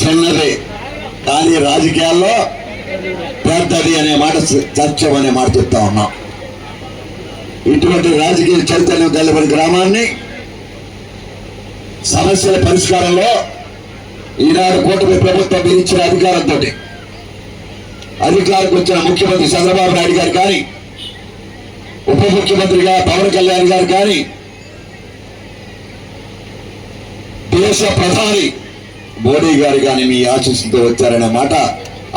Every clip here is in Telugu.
చిన్నది. కానీ రాజకీయాల్లో పెద్దది అనే మాట చర్చం అనే మాట చెప్తా ఉన్నాం. ఇటువంటి రాజకీయ చైతన్యం తెల్లబడి గ్రామాన్ని సమస్యల పరిష్కారంలో ఈనాడు కూటమి ప్రభుత్వం ఇచ్చిన అధికారంతో అధికారికి వచ్చిన ముఖ్యమంత్రి చంద్రబాబు నాయుడు గారు కానీ ఉప ముఖ్యమంత్రిగా పవన్ కళ్యాణ్ గారు కానీ దేశ ప్రధాని మోడీ గారు కానీ మీ ఆశీస్సులతో వచ్చారనే మాట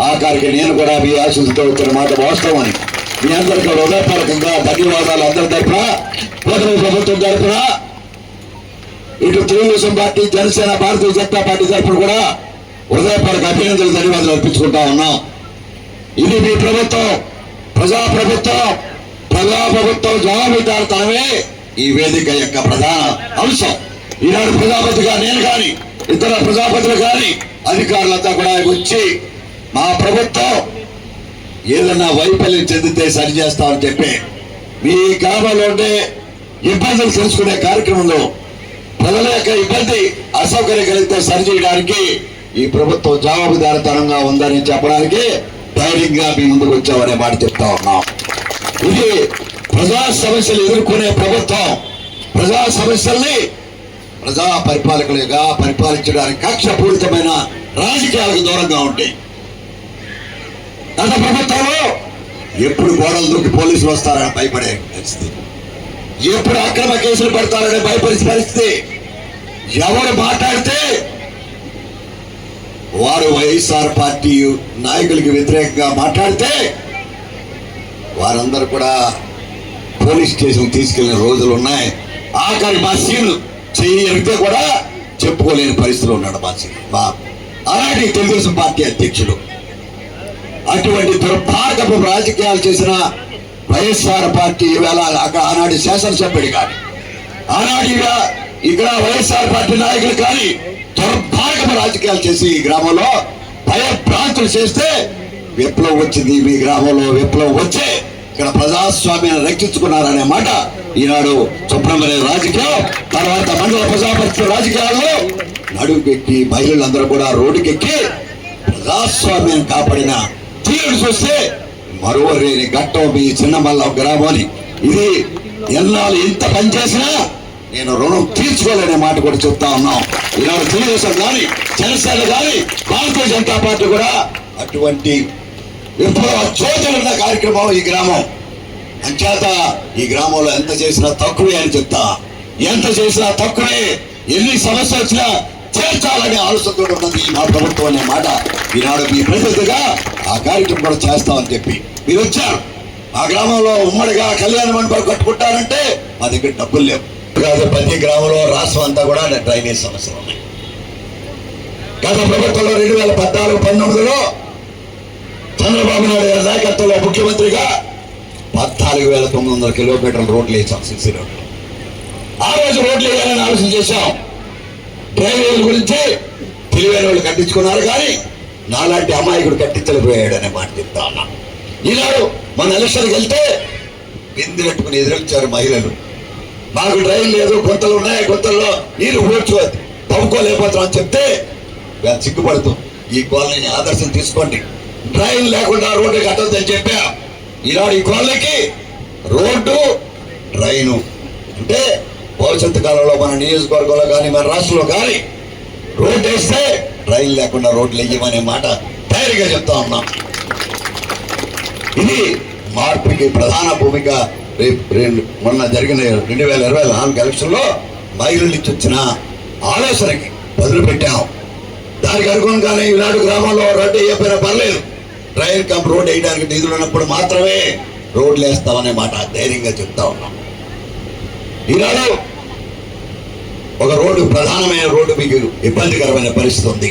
ఆఖరికి నేను కూడా మీ ఆశీస్సులతో వచ్చిన మాట వాస్తవం అని మీ అందరికీ హృదయపూర్వకంగా ధన్యవాదాలు అందరి తరఫున కూటమి ప్రభుత్వం తరఫున ఇటు తెలుగుదేశం పార్టీ జనసేన భారతీయ జనతా పార్టీ తరఫున కూడా హృదయపూర్వక అభినందనలు ధన్యవాదాలు అర్పించుకుంటా ఉన్నాం. ఇది మీ ప్రభుత్వం ప్రజా ప్రభుత్వం ప్రజా ప్రభుత్వం జవాబుదారుతనమే ఈ వేదిక యొక్క ప్రధాన అంశం. ఈనాడు ప్రజాపతిగా నేను కానీ ఇతర ప్రజాపతులు కానీ అధికారులంతా కూడా వచ్చి మా ప్రభుత్వం ఏదన్నా వైఫల్యం చెందితే సరి చేస్తామని చెప్పి మీ గ్రామంలో ఉండే ఇబ్బందులు తెలుసుకునే కార్యక్రమంలో ప్రజల యొక్క ఇబ్బంది అసౌకర్యం కలిగితే సరి చేయడానికి ఈ ప్రభుత్వం జవాబుదారితనంగా ఉందని చెప్పడానికి ధైర్యంగా మీ ముందుకు వచ్చామనే మాట చెప్తా ఉన్నాం. ఇది ప్రజా సమస్యలు ఎదుర్కొనే ప్రభుత్వం ప్రజా సమస్యల్ని ప్రజా పరిపాలకులుగా పరిపాలించడానికి కక్షపూరితమైన రాజకీయాలకు దూరంగా ఉంటాయి గత ప్రభుత్వంలో ఎప్పుడు గోడలు దూకి పోలీసులు వస్తారని భయపడే పరిస్థితి. ఎప్పుడు అక్రమ కేసులు పెడతారని భయపడే పరిస్థితి. ఎవరు మాట్లాడితే వారు వైఎస్ఆర్ పార్టీ నాయకులకి వ్యతిరేకంగా మాట్లాడితే వారందరూ కూడా పోలీస్ స్టేషన్ తీసుకెళ్ళిన రోజులు ఉన్నాయి. ఆఖరి మా సీన్లు చేయగలిగితే కూడా చెప్పుకోలేని పరిస్థితిలో ఉన్నాడు మా సీను అలాంటి తెలుగుదేశం పార్టీ అధ్యక్షుడు అటువంటి దుర్భాగపు రాజకీయాలు చేసిన వైఎస్ఆర్ పార్టీ ఈవేళ అక్కడ ఆనాటి శాసనసభ్యుడు కానీ ఆనాటిగా ఇక్కడ వైఎస్ఆర్ పార్టీ నాయకులు కానీ దుర్భాగపు రాజకీయాలు చేసి ఈ గ్రామంలో భయభ్రాంతులు చేస్తే విప్లవం వచ్చింది. మీ గ్రామంలో విప్లవం వచ్చే ఇక్కడ ప్రజాస్వామ్యాన్ని రక్షించుకున్నారనే మాట ఈనాడు సుబ్రహ్మణ్య రాజకీయం తర్వాత మండల ప్రజాపతి రాజకీయాల్లో నడుపెక్కి మహిళలందరూ కూడా రోడ్డుకెక్కి ప్రజాస్వామ్యం కాపాడిన తీరును చూస్తే మరోరేని ఘట్టం మీ చిన్నమల్ల గ్రామాన్ని. ఇది ఎన్నాళ్ళు ఇంత పనిచేసినా నేను రుణం తీర్చుకోలేనే మాట కూడా చెప్తా ఉన్నాం. ఈనాడు తెలుగుదేశం కానీ జనసేన కానీ భారతీయ జనతా పార్టీ కూడా అటువంటి విప్లవ చోదరున్న కార్యక్రమం ఈ గ్రామం. అంచేత ఈ గ్రామంలో ఎంత చేసినా తక్కువే అని చెప్తా. ఎంత చేసినా తక్కువే. ఎన్ని సమస్యలు వచ్చినా చేర్చాలనే ఆలోచనతో ఉన్నది మా ప్రభుత్వం అనే మాట. ఈనాడు మీ ప్రతినిధిగా ఆ కార్యక్రమం కూడా చేస్తామని చెప్పి. మీరు వచ్చారు. ఆ గ్రామంలో ఉమ్మడిగా కళ్యాణ మండపాలు కట్టుకుంటారంటే మా దగ్గర డబ్బులు లేవు. కాదు ప్రతి గ్రామంలో రాష్ట్రం అంతా కూడా డ్రైనేజ్ సమస్యలు ఉన్నాయి. గత ప్రభుత్వంలో రెండు వేల పద్నాలుగు పంతొమ్మిదిలో చంద్రబాబు నాయుడు గారి నాయకత్వంలో ముఖ్యమంత్రిగా నాలుగు వేల తొమ్మిది వందల కిలోమీటర్ల రోడ్లు వేసాం సిసి రోడ్లు. ఆ రోజు రోడ్లు వేయాలని ఆలోచన చేశాం. డ్రైవర్ల గురించి తెలివైన వాళ్ళు కట్టించుకున్నారు కానీ నాలాంటి అమాయకుడు కట్టించలేకపోయాడు అనే మాట చెప్తా ఉన్నా. ఈనాడు మన ఎలక్షన్కి వెళ్తే బిందు పెట్టుకుని ఎదురొచ్చారు మహిళలు. మాకు డ్రైన్ లేదు గుంతలు ఉన్నాయి గుంతల్లో నీళ్ళు కూర్చో తవ్వుకోలేకపోతాం అని చెప్తే వీళ్ళు సిగ్గుపడుతూ ఈ కాలనీని ఆదర్శం తీసుకోండి. డ్రైన్ లేకుండా రోడ్డు కట్టద్దని చెప్పా. ఈనాడు ఈ కాలనీకి ట్రైను అంటే భవిష్యత్తు కాలంలో మన నియోజకవర్గంలో కానీ మన రాష్ట్రంలో కానీ రోడ్డు వేస్తే రైలు లేకుండా రోడ్లు వేయమనే మాట ధైర్యంగా చెప్తా ఉన్నాం. ఇది మార్పుకి ప్రధాన భూమిక. రేపు రెండు మొన్న జరిగిన రెండు వేల ఇరవై నాలుగు ఎలక్షన్లో మహిళలు ఇచ్చి వచ్చిన ఆలోచనకి బదులు పెట్టాం. దానికి అనుగుణంగానే ఈనాడు గ్రామంలో రోడ్డు వేయకపోయినా పర్లేదు. రైల్ కమ్ రోడ్ వేయడానికి నిధులు ఉన్నప్పుడు మాత్రమే రోడ్లు వేస్తామనే మాట ధైర్యంగా చెప్తా ఉన్నాం. ఈనాడు ఒక రోడ్డు ప్రధానమైన రోడ్డు మీకు ఇబ్బందికరమైన పరిస్థితి ఉంది.